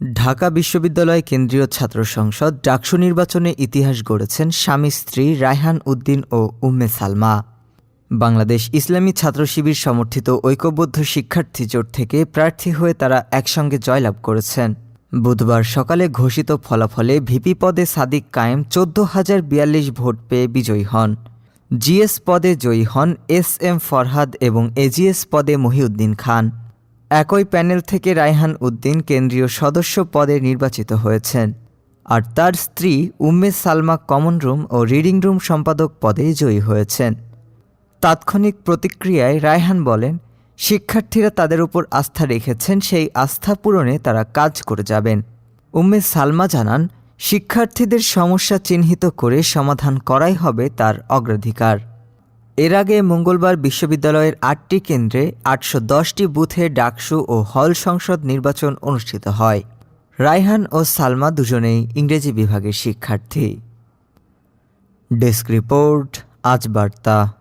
ঢাকা বিশ্ববিদ্যালয় কেন্দ্রীয় ছাত্র সংসদ ডাকসু নির্বাচনে ইতিহাস গড়েছেন স্বামী স্ত্রী রায়হান উদ্দিন ও উম্মে সালমা। বাংলাদেশ ইসলামী ছাত্র শিবির সমর্থিত ঐক্যবদ্ধ শিক্ষার্থী জোট থেকে প্রার্থী হয়ে তারা একসঙ্গে জয়লাভ করেছেন। বুধবার সকালে ঘোষিত ফলাফলে ভিপি পদে সাদিক কায়েম চোদ্দ হাজার বিয়াল্লিশ ভোট পেয়ে বিজয়ী হন। জিএস পদে জয়ী হন এস এম ফরহাদ এবং এজিএস পদে মহিউদ্দিন খান। একই প্যানেল থেকে রায়হান উদ্দিন কেন্দ্রীয় সদস্য পদে নির্বাচিত হয়েছেন। আর তার স্ত্রী উম্মে সালমা কমন রুম ও রিডিং রুম সম্পাদক পদে জয়ী হয়েছেন। তাৎক্ষণিক প্রতিক্রিয়ায় রায়হান বলেন, শিক্ষার্থীরা তাদের উপর আস্থা রেখেছেন, সেই আস্থা পূরণে তারা কাজ করে যাবেন। উম্মে সালমা জানান, শিক্ষার্থীদের সমস্যা চিহ্নিত করে সমাধান করাই হবে তার অগ্রাধিকার। এর আগে মঙ্গলবার বিশ্ববিদ্যালয়ের আটটি কেন্দ্রে আটশো দশটি বুথে ডাকসু ও হল সংসদ নির্বাচন অনুষ্ঠিত হয়। রায়হান ও সালমা দুজনেই ইংরেজি বিভাগের শিক্ষার্থী। ডেস্ক রিপোর্ট, আজ বার্তা।